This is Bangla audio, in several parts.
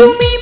তুমি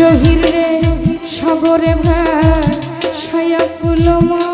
জহির রে সাগরে ভাই সায়া পুলমা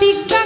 Music